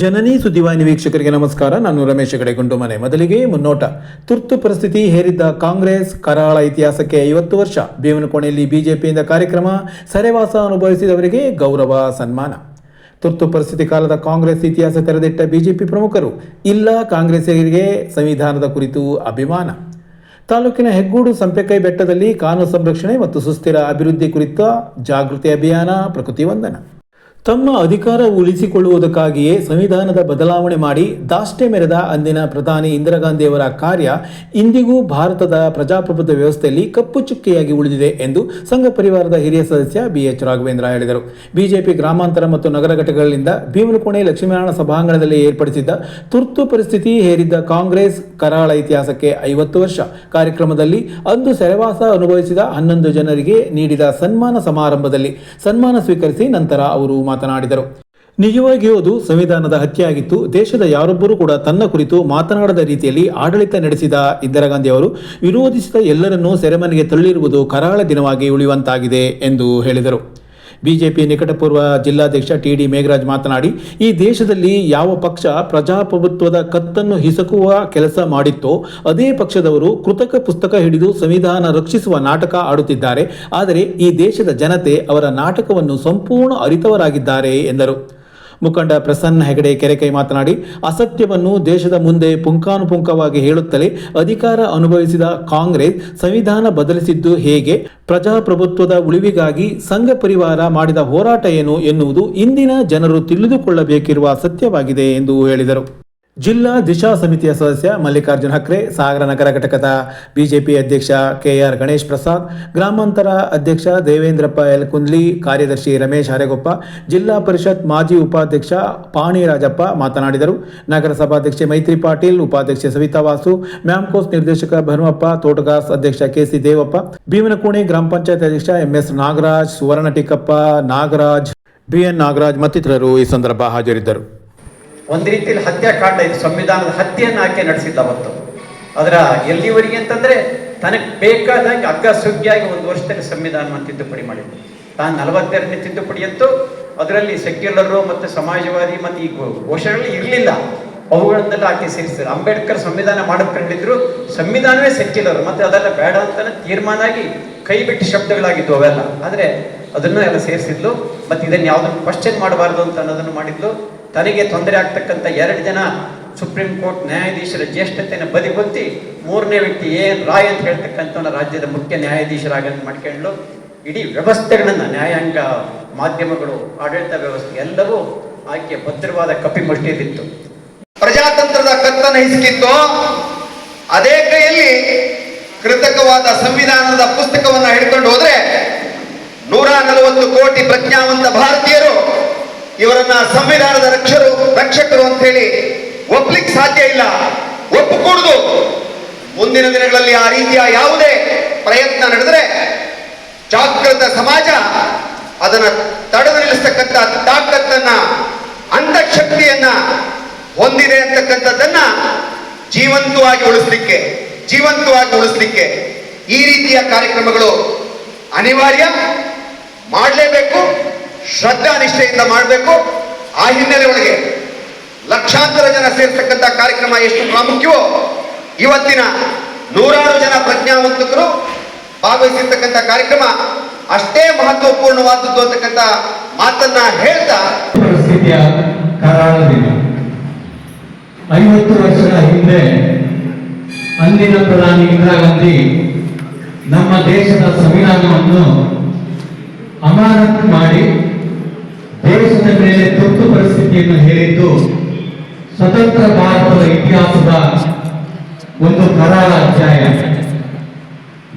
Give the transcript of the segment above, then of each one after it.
ಜನನಿ ಸುದ್ದಿವಾಹಿನಿ ವೀಕ್ಷಕರಿಗೆ ನಮಸ್ಕಾರ. ನಾನು ರಮೇಶ್ ಗಡೆಗುಂಡು ಮನೆ ಮೊದಲಿಗೆ ಮುನ್ನೋಟ. ತುರ್ತು ಪರಿಸ್ಥಿತಿ ಹೇರಿದ್ದ ಕಾಂಗ್ರೆಸ್ ಕರಾಳ ಇತಿಹಾಸಕ್ಕೆ ಐವತ್ತು ವರ್ಷ. ಬೇವನಕೋಣೆಯಲ್ಲಿ ಬಿಜೆಪಿಯಿಂದ ಕಾರ್ಯಕ್ರಮ ಸರೆವಾಸ ಅನುಭವಿಸಿದವರಿಗೆ ಗೌರವ, ಸನ್ಮಾನ. ತುರ್ತು ಪರಿಸ್ಥಿತಿ ಕಾಲದ ಕಾಂಗ್ರೆಸ್ ಇತಿಹಾಸ ತೆರೆದಿಟ್ಟ ಬಿಜೆಪಿ ಪ್ರಮುಖರು ಇಲ್ಲ ಕಾಂಗ್ರೆಸ್ಸಿಗರಿಗೆ ಸಂವಿಧಾನದ ಕುರಿತು ಅಭಿಮಾನ. ತಾಲೂಕಿನ ಹೆಗ್ಗೂಡು ಸಂಪೆಕೈ ಬೆಟ್ಟದಲ್ಲಿ ಕಾನೂನು ಸಂರಕ್ಷಣೆ ಮತ್ತು ಸುಸ್ಥಿರ ಅಭಿವೃದ್ಧಿ ಕುರಿತ ಜಾಗೃತಿ ಅಭಿಯಾನ ಪ್ರಕೃತಿ ವಂದನ. ತಮ್ಮ ಅಧಿಕಾರ ಉಳಿಸಿಕೊಳ್ಳುವುದಕ್ಕಾಗಿಯೇ ಸಂವಿಧಾನದ ಬದಲಾವಣೆ ಮಾಡಿ ದಾಷ್ಟೆ ಮೆರೆದ ಅಂದಿನ ಪ್ರಧಾನಿ ಇಂದಿರಾ ಗಾಂಧಿಯವರ ಕಾರ್ಯ ಇಂದಿಗೂ ಭಾರತದ ಪ್ರಜಾಪ್ರಭುತ್ವ ವ್ಯವಸ್ಥೆಯಲ್ಲಿ ಕಪ್ಪು ಚುಕ್ಕೆಯಾಗಿ ಉಳಿದಿದೆ ಎಂದು ಸಂಘ ಪರಿವಾರದ ಹಿರಿಯ ಸದಸ್ಯ ಬಿಎಚ್ ರಾಘವೇಂದ್ರ ಹೇಳಿದರು. ಬಿಜೆಪಿ ಗ್ರಾಮಾಂತರ ಮತ್ತು ನಗರ ಘಟಕಗಳಿಂದ ಭೀಮಲಕೋಣೆ ಲಕ್ಷ್ಮೀನಾರಾಯಣ ಸಭಾಂಗಣದಲ್ಲಿ ಏರ್ಪಡಿಸಿದ್ದ ತುರ್ತು ಪರಿಸ್ಥಿತಿ ಹೇರಿದ್ದ ಕಾಂಗ್ರೆಸ್ ಕರಾಳ ಇತಿಹಾಸಕ್ಕೆ ಐವತ್ತು ವರ್ಷ. ಕಾರ್ಯಕ್ರಮದಲ್ಲಿ ಅಂದು ಸೆರೆವಾಸ ಅನುಭವಿಸಿದ ಹನ್ನೊಂದು ಜನರಿಗೆ ನೀಡಿದ ಸನ್ಮಾನ ಸಮಾರಂಭದಲ್ಲಿ ಸನ್ಮಾನ ಸ್ವೀಕರಿಸಿ ನಂತರ ಅವರು ಮಾತನಾಡಿದರು. ನಿಜವಾಗಿಯೂ ಅದು ಸಂವಿಧಾನದ ಹತ್ಯೆಯಾಗಿತ್ತು. ದೇಶದ ಯಾರೊಬ್ಬರೂ ಕೂಡ ತನ್ನ ಕುರಿತು ಮಾತನಾಡದ ರೀತಿಯಲ್ಲಿ ಆಡಳಿತ ನಡೆಸಿದ ಇಂದಿರಾ ಗಾಂಧಿ ಅವರು, ವಿರೋಧಿಸಿದ ಎಲ್ಲರನ್ನೂ ಸೆರೆಮನೆಗೆ ತಳ್ಳಿರುವುದು ಕರಾಳ ದಿನವಾಗಿ ಉಳಿಯುವಂತಾಗಿದೆ ಎಂದು ಹೇಳಿದರು. ಬಿಜೆಪಿ ನಿಕಟಪೂರ್ವ ಜಿಲ್ಲಾಧ್ಯಕ್ಷ ಟಿ ಡಿ ಮೇಘರಾಜ್ ಮಾತನಾಡಿ, ಈ ದೇಶದಲ್ಲಿ ಯಾವ ಪಕ್ಷ ಪ್ರಜಾಪ್ರಭುತ್ವದ ಕತ್ತನ್ನು ಹಿಸಕುವ ಕೆಲಸ ಮಾಡಿತ್ತೋ, ಅದೇ ಪಕ್ಷದವರು ಕೃತಕ ಪುಸ್ತಕ ಹಿಡಿದು ಸಂವಿಧಾನ ರಕ್ಷಿಸುವ ನಾಟಕ ಆಡುತ್ತಿದ್ದಾರೆ. ಆದರೆ ಈ ದೇಶದ ಜನತೆ ಅವರ ನಾಟಕವನ್ನು ಸಂಪೂರ್ಣ ಅರಿತವರಾಗಿದ್ದಾರೆ, ಎಂದರು. ಮುಖಂಡ ಪ್ರಸನ್ನ ಹೆಗಡೆ ಕೆರೆಕೈ ಮಾತನಾಡಿ, ಅಸತ್ಯವನ್ನು ದೇಶದ ಮುಂದೆ ಪುಂಖಾನುಪುಂಖವಾಗಿ ಹೇಳುತ್ತಲೇ ಅಧಿಕಾರ ಅನುಭವಿಸಿದ ಕಾಂಗ್ರೆಸ್ ಸಂವಿಧಾನ ಬದಲಿಸಿದ್ದು ಹೇಗೆ? ಪ್ರಜಾಪ್ರಭುತ್ವದ ಉಳಿವಿಗಾಗಿ ಸಂಘ ಪರಿವಾರ ಮಾಡಿದ ಹೋರಾಟ ಏನು ಎನ್ನುವುದು ಇಂದಿನ ಜನರು ತಿಳಿದುಕೊಳ್ಳಬೇಕಿರುವ ಸತ್ಯವಾಗಿದೆ ಎಂದು ಹೇಳಿದರು. ಜಿಲ್ಲಾ ದಿಶಾ ಸಮಿತಿಯ ಸದಸ್ಯ ಮಲ್ಲಿಕಾರ್ಜುನ್ ಹಕ್ರೆ, ಸಾಗರ ನಗರ ಘಟಕದ ಬಿಜೆಪಿ ಅಧ್ಯಕ್ಷ ಕೆಆರ್ ಗಣೇಶ್ ಪ್ರಸಾದ್, ಗ್ರಾಮಾಂತರ ಅಧ್ಯಕ್ಷ ದೇವೇಂದ್ರಪ್ಪ ಎಲ್ ಕುಂದ್ಲಿ, ಕಾರ್ಯದರ್ಶಿ ರಮೇಶ್ ಹರೇಗೊಪ್ಪ, ಜಿಲ್ಲಾ ಪರಿಷತ್ ಮಾಜಿ ಉಪಾಧ್ಯಕ್ಷ ಪಾಣಿರಾಜಪ್ಪ ಮಾತನಾಡಿದರು. ನಗರಸಭಾಧ್ಯಕ್ಷೆ ಮೈತ್ರಿ ಪಾಟೀಲ್, ಉಪಾಧ್ಯಕ್ಷೆ ಸವಿತಾ ವಾಸು, ಮ್ಯಾಮ್ಕೋಸ್ ನಿರ್ದೇಶಕ ಭನುಮಪ್ಪ ತೋಟಗಾಸ್ ಅಧ್ಯಕ್ಷ ಕೆಸಿ ದೇವಪ್ಪ, ಭೀಮನಕೋಣೆ ಗ್ರಾಮ ಪಂಚಾಯತ್ ಅಧ್ಯಕ್ಷ ಎಂಎಸ್ ನಾಗರಾಜ್ ಸುವರ್ಣ ಟಿಕ್ಕಪ್ಪ ನಾಗರಾಜ್, ಬಿಎನ್ ನಾಗರಾಜ್ ಮತ್ತಿತರರು ಈ ಸಂದರ್ಭ ಹಾಜರಿದ್ದರು. ಒಂದು ರೀತಿಯಲ್ಲಿ ಹತ್ಯಾಕಾಂಡ ಇದು ಸಂವಿಧಾನದ ಹತ್ಯೆಯನ್ನು ಆಕೆ ನಡೆಸಿದ್ದ ಅವತ್ತು ಅದರ ಎಲ್ಲಿವರೆಗೆ ಅಂತಂದ್ರೆ ತನಗೆ ಬೇಕಾದಂಗೆ ಅಗ್ಗ ಸುಗ್ಗಿಯಾಗಿ ಒಂದು ವರ್ಷದಲ್ಲಿ ಸಂವಿಧಾನವನ್ನು ತಿದ್ದುಪಡಿ ಮಾಡಿದ್ದು. ತಾನು ನಲವತ್ತೆರಡನೇ ತಿದ್ದುಪಡಿ ಅಂತೂ ಅದರಲ್ಲಿ ಸೆಕ್ಯುಲರು ಮತ್ತು ಸಮಾಜವಾದಿ ಮತ್ತು ಈ ಘೋಷಣೆಗಳು ಇರಲಿಲ್ಲ. ಅವುಗಳನ್ನೆಲ್ಲ ಆಕೆ ಸೇರಿಸಿದ್ರು. ಅಂಬೇಡ್ಕರ್ ಸಂವಿಧಾನ ಮಾಡಿಕೊಂಡಿದ್ರು ಸಂವಿಧಾನವೇ ಸೆಕ್ಯುಲರ್. ಮತ್ತೆ ಅದೆಲ್ಲ ಬೇಡ ಅಂತಾನೆ ತೀರ್ಮಾನ ಆಗಿ ಕೈ ಬಿಟ್ಟು ಶಬ್ದಗಳಾಗಿದ್ವು ಅವೆಲ್ಲ. ಆದರೆ ಅದನ್ನು ಎಲ್ಲ ಸೇರಿಸಿದ್ಲು. ಮತ್ತು ಇದನ್ನು ಯಾವುದನ್ನು ಕ್ವಶನ್ ಮಾಡಬಾರ್ದು ಅಂತ ಅನ್ನೋದನ್ನು ಮಾಡಿದ್ಲು. ತನಗೆ ತೊಂದರೆ ಆಗ್ತಕ್ಕಂಥ ಎರಡು ಜನ ಸುಪ್ರೀಂ ಕೋರ್ಟ್ ನ್ಯಾಯಾಧೀಶರ ಜ್ಯೇಷ್ಠತೆಯನ್ನು ಬದಿಗೊತ್ತಿ ಮೂರನೇ ವ್ಯಕ್ತಿ ಏನ್ ರಾಯ್ ಅಂತ ಹೇಳ್ತಕ್ಕಂಥವನ್ನ ರಾಜ್ಯದ ಮುಖ್ಯ ನ್ಯಾಯಾಧೀಶರಾಗ ಮಾಡ್ಕೊಂಡು ಇಡೀ ವ್ಯವಸ್ಥೆಗಳನ್ನು ನ್ಯಾಯಾಂಗ ಮಾಧ್ಯಮಗಳು, ಆಡಳಿತ ವ್ಯವಸ್ಥೆ ಎಲ್ಲವೂ ಆಕೆ ಭದ್ರವಾದ ಕಪಿಮುಷ್ಟಿಯಲ್ಲಿತ್ತು ಪ್ರಜಾತಂತ್ರದ ಕತ್ತನ ಹಿಸುಕಿತ್ತು. ಅದೇ ಕೈಯಲ್ಲಿ ಕೃತಕವಾದ ಸಂವಿಧಾನದ ಪುಸ್ತಕವನ್ನ ಹಿಡ್ಕೊಂಡು ಹೋದ್ರೆ ನೂರ ನಲವತ್ತು ಕೋಟಿ ಪ್ರಜ್ಞಾವಂತ ಇವರನ್ನ ಸಂವಿಧಾನದ ರಕ್ಷರು ರಕ್ಷಕರು ಅಂತ ಹೇಳಿ ಒಪ್ಲಿಕ್ಕೆ ಸಾಧ್ಯ ಇಲ್ಲ. ಒಪ್ಪಿಕೊಡುದು ಮುಂದಿನ ದಿನಗಳಲ್ಲಿ ಆ ರೀತಿಯ ಯಾವುದೇ ಪ್ರಯತ್ನ ನಡೆದರೆ ಜಾಗೃತ ಸಮಾಜ ಅದನ್ನ ತಡೆದು ನಿಲ್ಲಿಸ್ತಕ್ಕಂಥ ತಾಕತ್ತನ್ನ ಅಂತಃಶಕ್ತಿಯನ್ನ ಹೊಂದಿದೆ ಅಂತಕ್ಕಂಥದ್ದನ್ನ ಜೀವಂತವಾಗಿ ಉಳಿಸ್ಲಿಕ್ಕೆ ಜೀವಂತವಾಗಿ ಉಳಿಸ್ಲಿಕ್ಕೆ ಈ ರೀತಿಯ ಕಾರ್ಯಕ್ರಮಗಳು ಅನಿವಾರ್ಯ. ಮಾಡಲೇಬೇಕು. ಶ್ರದ್ಧಾ ನಿಷ್ಠೆಯಿಂದ ಮಾಡಬೇಕು. ಆ ಹಿನ್ನೆಲೆ ಒಳಗೆ ಲಕ್ಷಾಂತರ ಜನ ಸೇರ್ತಕ್ಕಂಥ ಕಾರ್ಯಕ್ರಮ ಎಷ್ಟು ಪ್ರಾಮುಖ್ಯವೋ, ಇವತ್ತಿನ ನೂರಾರು ಜನ ಪ್ರಜ್ಞಾವಂತಕರು ಭಾಗವಹಿಸಿರ್ತಕ್ಕಂಥ ಕಾರ್ಯಕ್ರಮ ಅಷ್ಟೇ ಮಹತ್ವಪೂರ್ಣವಾದದ್ದು ಅಂತಕ್ಕಂಥ ಮಾತನ್ನ ಹೇಳ್ತಾ ಪರಿಸ್ಥಿತಿಯ ಕರಾಳ ದಿನ ಐವತ್ತು ವರ್ಷಗಳ ಹಿಂದೆ ಅಂದಿನ ಪ್ರಧಾನಿ ಇಂದಿರಾ ಗಾಂಧಿ ನಮ್ಮ ದೇಶದ ಸಂವಿಧಾನವನ್ನು ಅಮಾನತು ಮಾಡಿ ದೇಶದ ಮೇಲೆ ತುರ್ತು ಪರಿಸ್ಥಿತಿಯನ್ನು ಹೇಳಿದ್ದು ಸ್ವತಂತ್ರ ಭಾರತದ ಇತಿಹಾಸದ ಒಂದು ಕರಾಳ ಅಧ್ಯಾಯ.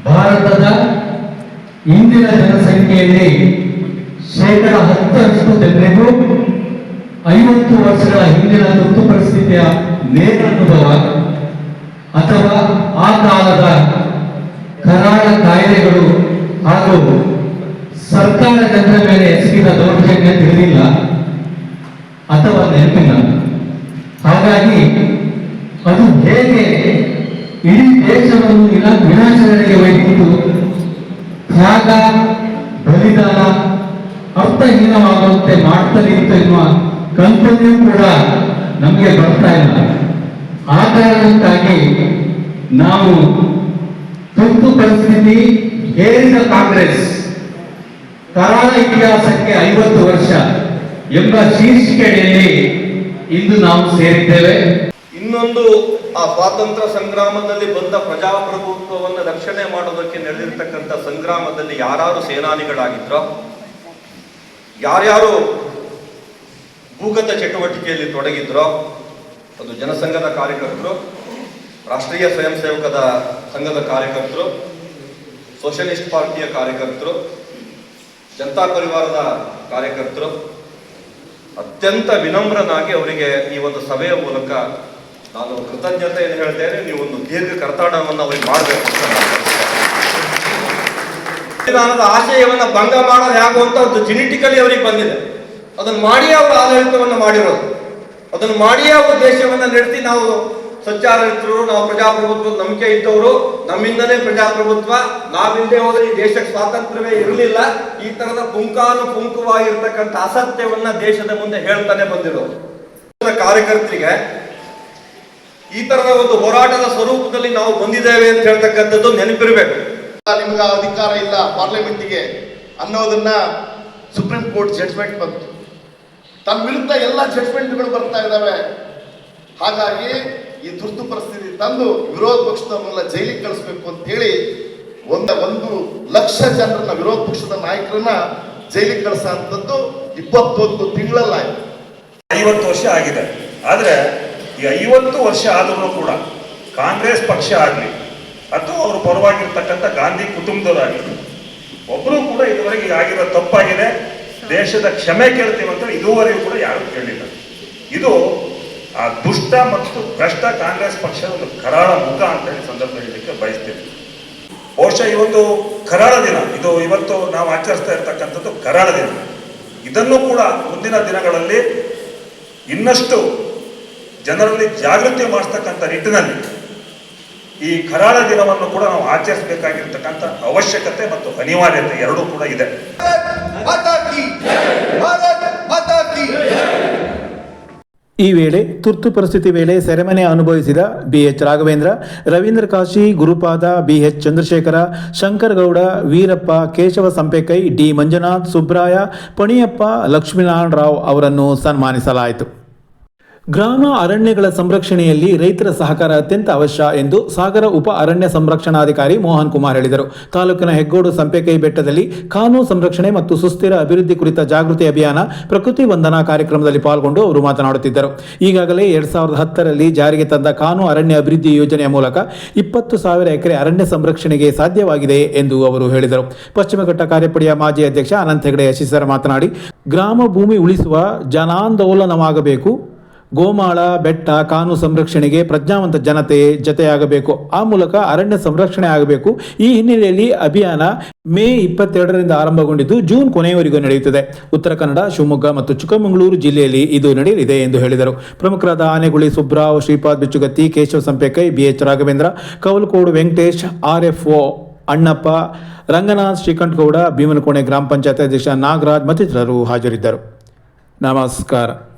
ಭಾರತದ ಇಂದಿನ ಜನಸಂಖ್ಯೆಯಲ್ಲಿ ಶೇಕಡ ಹತ್ತರಷ್ಟು ಜನರಿಗೂ ಐವತ್ತು ವರ್ಷಗಳ ಹಿಂದಿನ ತುರ್ತು ಪರಿಸ್ಥಿತಿಯ ನೇರ ಅನುಭವ ಅಥವಾ ಆ ಕಾಲದ ಕರಾಳ ಕಾಯಿಲೆಗಳು ಹಾಗೂ ಸರ್ಕಾರ ಜನರ ಮೇಲೆ ತಿಳಿದಿಲ್ಲ ಅಥವಾ ನೆನಪಿಲ್ಲ. ಹಾಗಾಗಿ ಅದು ಹೇಗೆ ಇಡೀ ದೇಶವನ್ನು ಇಲ್ಲ ವಿನಾಶಗಳಿಗೆ ಒಯ್ದಿತ್ತು ತ್ಯಾಗ, ಬಲಿದಾನ, ಅರ್ಥಹೀನವಾಗುವಂತೆ ಮಾಡ್ತದೆ ಅಂತ ಎನ್ನುವ ಕಲ್ಪನೆಯೂ ಕೂಡ ನಮಗೆ ಬರ್ತಾ ಇಲ್ಲ. ಆ ಕಾರಣಕ್ಕಾಗಿ ನಾವು ತುರ್ತು ಪರಿಸ್ಥಿತಿ ಹೇರಿದ ಕಾಂಗ್ರೆಸ್ ಕರಾಳ ಇತಿಹಾಸಕ್ಕೆ ಐವತ್ತು ವರ್ಷ ಎಂಬ ಶೀರ್ಷಿಕೆಯಲ್ಲಿ ಇಂದು ನಾವು ಸೇರಿದ್ದೇವೆ. ಇನ್ನೊಂದು ಆ ಸ್ವಾತಂತ್ರ್ಯ ಸಂಗ್ರಾಮದಲ್ಲಿ ಬಂದ ಪ್ರಜಾಪ್ರಭುತ್ವವನ್ನು ರಕ್ಷಣೆ ಮಾಡೋದಕ್ಕೆ ನಡೆದಿರ್ತಕ್ಕಂಥ ಸಂಗ್ರಾಮದಲ್ಲಿ ಯಾರು ಸೇನಾನಿಗಳಾಗಿದ್ರೋ, ಯಾರ್ಯಾರು ಭೂಗತ ಚಟುವಟಿಕೆಯಲ್ಲಿ ತೊಡಗಿದ್ರೋ, ಅದು ಜನಸಂಘದ ಕಾರ್ಯಕರ್ತರು, ರಾಷ್ಟ್ರೀಯ ಸ್ವಯಂ ಸೇವಕದ ಸಂಘದ ಕಾರ್ಯಕರ್ತರು, ಸೋಷಲಿಸ್ಟ್ ಪಾರ್ಟಿಯ ಕಾರ್ಯಕರ್ತರು ಜನತಾ ಪರಿವಾರದ ಕಾರ್ಯಕರ್ತರು ಅತ್ಯಂತ ವಿನಮ್ರನಾಗಿ ಅವರಿಗೆ ಈ ಒಂದು ಸಭೆಯ ಮೂಲಕ ನಾನು ಕೃತಜ್ಞತೆಯನ್ನು ಹೇಳ್ತೇನೆ. ನೀವು ಒಂದು ದೀರ್ಘ ಕರ್ತಾಡವನ್ನು ಅವ್ರಿಗೆ ಮಾಡಬೇಕು. ಸಂವಿಧಾನದ ಆಶಯವನ್ನು ಭಂಗ ಮಾಡೋದು ಹೇಗೋ ಅಂತ ಒಂದು ಜೆನೆಟಿಕಲಿ ಅವರಿಗೆ ಬಂದಿದೆ. ಅದನ್ನು ಮಾಡಿಯೇ ಅವರು ಆಡಳಿತವನ್ನು ಮಾಡಿರೋದು. ಅದನ್ನು ಮಾಡಿಯೇ ಅವರು ದೇಶವನ್ನು ನಡೆಸಿ ನಾವು ಸಚ್ಚಾರಿತರು ನಾವು ಪ್ರಜಾಪ್ರಭುತ್ವದ ನಂಬಿಕೆ ಇದ್ದವರು ನಮ್ಮಿಂದಲೇ ಪ್ರಜಾಪ್ರಭುತ್ವ ನಾವಿಲ್ಲದೆ ಹೋದ್ರೆ ಈ ದೇಶಕ್ಕೆ ಸ್ವಾತಂತ್ರ್ಯವೇ ಇರಲಿಲ್ಲ. ಈ ತರದ ಪುಂಕಾನು ಪುಂಕುವಾಗಿರ್ತಕ್ಕಂಥ ಅಸತ್ಯವನ್ನ ದೇಶದ ಮುಂದೆ ಹೇಳ್ತಾನೆ ಬಂದಿರೋದು. ಕಾರ್ಯಕರ್ತರಿಗೆ ಈ ತರದ ಒಂದು ಹೋರಾಟದ ಸ್ವರೂಪದಲ್ಲಿ ನಾವು ಬಂದಿದ್ದೇವೆ ಅಂತ ಹೇಳ್ತಕ್ಕಂಥದ್ದು ನೆನಪಿರಬೇಕು. ನಿಮ್ಗೆ ಅಧಿಕಾರ ಇಲ್ಲ ಪಾರ್ಲಿಮೆಂಟಿಗೆ ಅನ್ನೋದನ್ನ ಸುಪ್ರೀಂ ಕೋರ್ಟ್ ಜಡ್ಜ್ಮೆಂಟ್ ಬಂತು. ತನ್ನ ವಿರುದ್ಧ ಎಲ್ಲ ಜಡ್ಜ್ಮೆಂಟ್ಗಳು ಬರ್ತಾ ಇದ್ದಾವೆ ಹಾಗಾಗಿ ಈ ತುರ್ತು ಪರಿಸ್ಥಿತಿ ತಂದು ವಿರೋಧ ಪಕ್ಷದವನ್ನೆಲ್ಲ ಜೈಲಿಗೆ ಕಳಿಸ್ಬೇಕು ಅಂತ ಹೇಳಿ ಒಂದ ಒಂದು ಲಕ್ಷ ಜನರನ್ನ ವಿರೋಧ ಪಕ್ಷದ ನಾಯಕರನ್ನ ಜೈಲಿಗೆ ಕಳಿಸಂತದ್ದು ಇಪ್ಪತ್ತೊಂದು ತಿಂಗಳಲ್ಲಾಯ್ತು. ಐವತ್ತು ವರ್ಷ ಆಗಿದೆ. ಆದರೆ ಈ ಐವತ್ತು ವರ್ಷ ಆದರೂ ಕೂಡ ಕಾಂಗ್ರೆಸ್ ಪಕ್ಷ ಆಗಲಿ ಅಥವಾ ಅವರು ಪರವಾಗಿರ್ತಕ್ಕಂಥ ಗಾಂಧಿ ಕುಟುಂಬದವರಾಗಲಿ ಒಬ್ಬರು ಕೂಡ ಇದುವರೆಗೆ ಆಗಿರೋ ತಪ್ಪಾಗಿದೆ. ದೇಶದ ಕ್ಷಮೆ ಕೇಳ್ತೀವಂತ ಇದುವರೆಗೂ ಕೂಡ ಯಾರು ಕೇಳಿಲ್ಲ. ಇದು ಆ ದುಷ್ಟ ಮತ್ತು ಭ್ರಷ್ಟ ಕಾಂಗ್ರೆಸ್ ಪಕ್ಷದ ಒಂದು ಕರಾಳ ಮುಖ ಅಂತ ಹೇಳಿ ಸಂದರ್ಭ ಹೇಳಲಿಕ್ಕೆ ಬಯಸ್ತೀನಿ. ಬಹುಶಃ ಈ ಒಂದು ಕರಾಳ ದಿನ, ಇದು ಇವತ್ತು ನಾವು ಆಚರಿಸ್ತಾ ಇರ್ತಕ್ಕಂಥದ್ದು ಕರಾಳ ದಿನ. ಇದನ್ನು ಕೂಡ ಮುಂದಿನ ದಿನಗಳಲ್ಲಿ ಇನ್ನಷ್ಟು ಜನರಲ್ಲಿ ಜಾಗೃತಿ ಮಾಡಿಸ್ತಕ್ಕಂಥ ನಿಟ್ಟಿನಲ್ಲಿ ಈ ಕರಾಳ ದಿನವನ್ನು ಕೂಡ ನಾವು ಆಚರಿಸಬೇಕಾಗಿರ್ತಕ್ಕಂಥ ಅವಶ್ಯಕತೆ ಮತ್ತು ಅನಿವಾರ್ಯತೆ ಎರಡೂ ಕೂಡ ಇದೆ. ಈ ವೇಳೆ ತುರ್ತು ಪರಿಸ್ಥಿತಿ ವೇಳೆ ಸೆರೆಮನೆ ಅನುಭವಿಸಿದ BH Raghavendra, Ravindra Kashi, Gurupada BH Chandrashekhara Shankaragowda Veerappa, Keshava Sampekai, D Manjunath, Subraya, Paniyappa Lakshminarayana Rao ಅವರನ್ನು ಸನ್ಮಾನಿಸಲಾಯಿತು. ಗ್ರಾಮ ಅರಣ್ಯಗಳ ಸಂರಕ್ಷಣೆಯಲ್ಲಿ ರೈತರ ಸಹಕಾರ ಅತ್ಯಂತ ಅವಶ್ಯ ಎಂದು ಸಾಗರ ಉಪ ಅರಣ್ಯ ಸಂರಕ್ಷಣಾಧಿಕಾರಿ ಮೋಹನ್ ಕುಮಾರ್ ಹೇಳಿದರು. ತಾಲೂಕಿನ ಹೆಗ್ಗೋಡು ಸಂಪೆಕೈ ಬೆಟ್ಟದಲ್ಲಿ ಕಾನೂನು ಸಂರಕ್ಷಣೆ ಮತ್ತು ಸುಸ್ಥಿರ ಅಭಿವೃದ್ಧಿ ಕುರಿತ ಜಾಗೃತಿ ಅಭಿಯಾನ, ಪ್ರಕೃತಿ ವಂದನಾ ಕಾರ್ಯಕ್ರಮದಲ್ಲಿ ಪಾಲ್ಗೊಂಡು ಅವರು ಮಾತನಾಡುತ್ತಿದ್ದರು. ಈಗಾಗಲೇ ಎರಡ್ ಸಾವಿರದ ಹತ್ತರಲ್ಲಿ ಜಾರಿಗೆ ತಂದ ಕಾನೂನು ಅರಣ್ಯ ಅಭಿವೃದ್ಧಿ ಯೋಜನೆಯ ಮೂಲಕ ಇಪ್ಪತ್ತು ಸಾವಿರ ಎಕರೆ ಅರಣ್ಯ ಸಂರಕ್ಷಣೆಗೆ ಸಾಧ್ಯವಾಗಿದೆ ಎಂದು ಅವರು ಹೇಳಿದರು. ಪಶ್ಚಿಮಘಟ್ಟ ಕಾರ್ಯಪಡೆಯ ಮಾಜಿ ಅಧ್ಯಕ್ಷ ಅನಂತ ಹೆಗಡೆ ಯಶಸ್ಸರ ಮಾತನಾಡಿ, ಗ್ರಾಮ ಭೂಮಿ ಉಳಿಸುವ ಜನಾಂದೋಲನವಾಗಬೇಕು ಗೋಮಾಳ, ಬೆಟ್ಟ, ಕಾನೂನು ಸಂರಕ್ಷಣೆಗೆ ಪ್ರಜ್ಞಾವಂತ ಜನತೆ ಜತೆಯಾಗಬೇಕು. ಆ ಮೂಲಕ ಅರಣ್ಯ ಸಂರಕ್ಷಣೆ ಆಗಬೇಕು. ಈ ಹಿನ್ನೆಲೆಯಲ್ಲಿ ಅಭಿಯಾನ ಮೇ ಇಪ್ಪತ್ತೆರಡರಿಂದ ಆರಂಭಗೊಂಡಿದ್ದು ಜೂನ್ ಕೊನೆಯವರೆಗೂ ನಡೆಯುತ್ತದೆ. ಉತ್ತರ ಕನ್ನಡ, ಶಿವಮೊಗ್ಗ ಮತ್ತು ಚಿಕ್ಕಮಗಳೂರು ಜಿಲ್ಲೆಯಲ್ಲಿ ಇದು ನಡೆಯಲಿದೆ ಎಂದು ಹೇಳಿದರು. ಪ್ರಮುಖರಾದ ಆನೆಗುಳಿ ಸುಬ್ರಾವ್, ಶ್ರೀಪಾದ್ ಬಿಚ್ಚುಗತ್ತಿ, ಕೇಶವ ಸಂಪೇಕೈ, ಬಿಎಚ್ ರಾಘವೇಂದ್ರ, ಕವಲಕೋಡು ವೆಂಕಟೇಶ್, ಆರ್ಎಫ್ಒ, ಅಣ್ಣಪ್ಪ, ರಂಗನಾಥ್ ಶ್ರೀಕಂಠಗೌಡ, ಭೀಮನಕೋಣೆ ಗ್ರಾಮ ಪಂಚಾಯತ್ ಅಧ್ಯಕ್ಷ ನಾಗರಾಜ್ ಮತ್ತಿತರರು ಹಾಜರಿದ್ದರು. ನಮಸ್ಕಾರ.